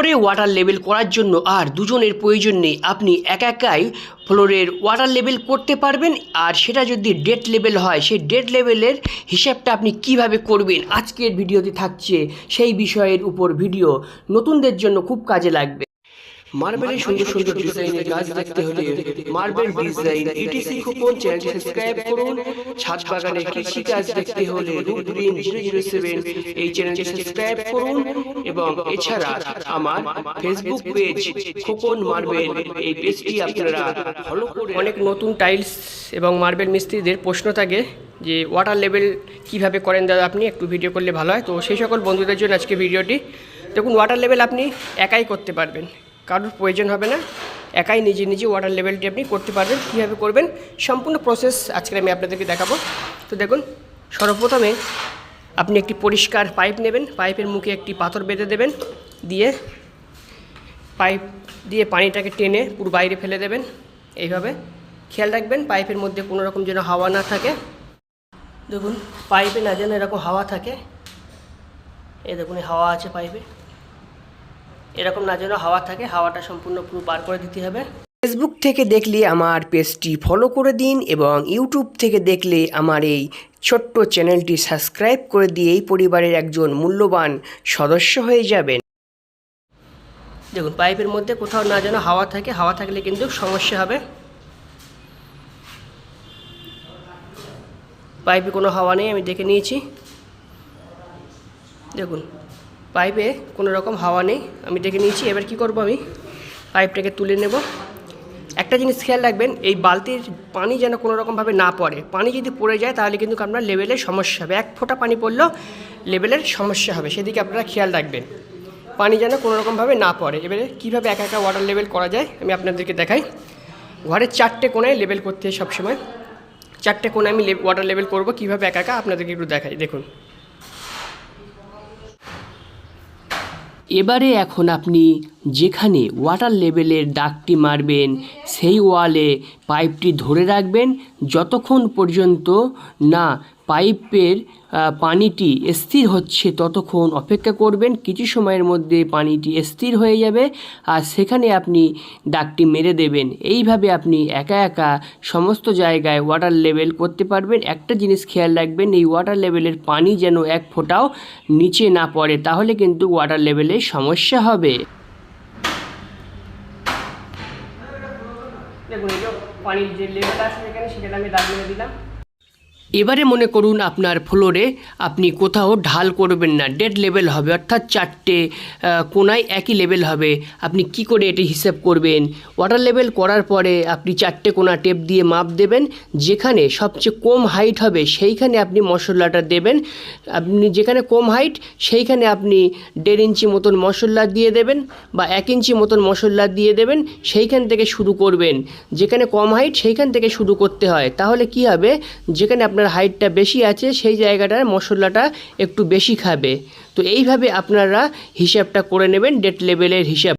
ফ্লোরে water level করার জন্য আর দুজনের প্রয়োজন নেই। আপনি একা একাই ফ্লোরের ওয়াটার লেভেল করতে পারবেন আর সেটা যদি ডেট লেভেল হয়, সেই ডেট লেভেলের হিসাবটা আপনি কীভাবে করবেন? আজকের ভিডিওতে থাকছে সেই বিষয়ের উপর ভিডিও। নতুনদের জন্য খুব কাজে লাগবে। মার্বেলের সুন্দর সুন্দর ডিজাইনের কাজ দেখতে হলে marble design ETC coupon channel subscribe করুন। ছাদ বাগানে কৃষি কাজ দেখতে হলে root green zero zero seven এই চ্যানেলটি সাবস্ক্রাইব করুন এবং এছাড়া আমার ফেসবুক পেজ খোকন মার্বেল এই পেজটি আপনারা ফলো করে অনেক নতুন টাইলস এবং মার্বেল মিস্ত্রিদের প্রশ্ন থাকে যে ওয়াটার লেভেল কীভাবে করেন দাদা আপনি? একটু ভিডিও করলে ভালো হয়। তো সেই সকল বন্ধুদের জন্য আজকে ভিডিওটি দেখুন ওয়াটার লেভেল আপনি একাই করতে পারবেন। কারোর প্রয়োজন হবে না। একাই নিজে নিজে ওয়াটার লেভেলটি আপনি করতে পারবেন, কীভাবে করবেন সম্পূর্ণ প্রসেস আজকে আমি আপনাদেরকে দেখাবো। তো দেখুন, সর্বপ্রথমে আপনি একটি পরিষ্কার পাইপ নেবেন পাইপের মুখে একটি পাথর বেঁধে দেবেন, দিয়ে পাইপ দিয়ে পানিটাকে টেনে পুরো বাইরে ফেলে দেবেন। এইভাবে খেয়াল রাখবেন পাইপের মধ্যে কোনো রকম যেন হাওয়া না থাকে। দেখুন পাইপে না যেন এরকম হাওয়া থাকে। এই দেখুন হাওয়া আছে পাইপে এরকম না যেন হাওয়া থাকে হাওয়াটা সম্পূর্ণ পুরো বার করে দিতে হবে। ফেসবুক থেকে দেখলে আমার পেজটি ফলো করে দিন এবং ইউটিউব থেকে দেখলে আমার এই ছোট্ট চ্যানেলটি সাবস্ক্রাইব করে দিয়ে এই পরিবারের একজন মূল্যবান সদস্য হয়ে যাবেন। দেখুন পাইপের মধ্যে কোথাও না যেন হাওয়া থাকে হাওয়া থাকলে কিন্তু সমস্যা হবে। পাইপে কোনো হাওয়া নেই আমি দেখে নিয়েছি। দেখুন পাইপে কোনো রকম হাওয়া নেই। আমি ডেকে নিয়েছি, এবার কি করব আমি? পাইপটাকে তুলে নেব। একটা জিনিস খেয়াল রাখবেন, এই বালতির পানি যেন কোনো রকমভাবে না পড়ে। পানি যদি পড়ে যায়, তাহলে কিন্তু আপনার লেভেলের সমস্যা হবে। এক ফোঁটা পানি পড়লেও লেভেলের সমস্যা হবে, সেদিকে আপনারা খেয়াল রাখবেন। পানি যেন কোনো রকমভাবে না পড়ে। এবারে কীভাবে একা একা ওয়াটার লেভেল করা যায়, আমি আপনাদেরকে দেখাই। ঘরের চারটে কোণায় লেভেল করতে হয় সবসময়। চারটে কোণায় আমি ওয়াটার লেভেল করব, কীভাবে একা একা, আপনাদেরকে একটু দেখাই। দেখুন। এবারে এখন আপনি যেখানে ওয়াটার লেভেলের দাগটি মারবেন, সেই ওয়ালে পাইপটি ধরে রাখবেন, যতক্ষণ পর্যন্ত না পাইপের পানিটি স্থির হচ্ছে ততক্ষণ অপেক্ষা করবেন। কিছু সময়ের মধ্যে পানিটি স্থির হয়ে যাবে আর সেখানে আপনি দাগটি মেরে দেবেন। এইভাবে আপনি একা একা সমস্ত জায়গায় ওয়াটার লেভেল করতে পারবেন। একটা জিনিস খেয়াল রাখবেন, এই ওয়াটার লেভেলের পানি যেন এক ফোঁটাও নিচে না পড়ে, তাহলে কিন্তু ওয়াটার লেভেলে সমস্যা হবে। দেখুন পানির যে লেভেল আছে এখানে সেখানে আমি দাগ মেরে দিলাম। এবারে মনে করুন আপনার ফ্লোরে আপনি কোথাও ঢাল করবেন না ডেড লেভেল হবে, অর্থাৎ চারটে কোনায় একই লেভেল হবে। আপনি কি করে এটি হিসেব করবেন? ওয়াটার লেভেল করার পরে আপনি চারটে কোণা টেপ দিয়ে মাপ দেবেন, যেখানে সবচেয়ে কম হাইট হবে সেইখানে আপনি মশলাটা দেবেন। আপনি যেখানে কম হাইট সেইখানে আপনি দেড় ইঞ্চি মতন মশলা দিয়ে দেবেন বা এক ইঞ্চি মতন মশলা দিয়ে দেবেন, সেইখান থেকে শুরু করবেন। যেখানে কম হাইট সেইখান থেকে শুরু করতে হয়। তাহলে কি হবে? যেখানে আপনার হাইটটা বেশি আছে, সেই জায়গাটার মশলাটা একটু বেশি খাবে। তো এইভাবে আপনারা হিসাবটা করে নেবেন ডেট লেভেলের হিসাব।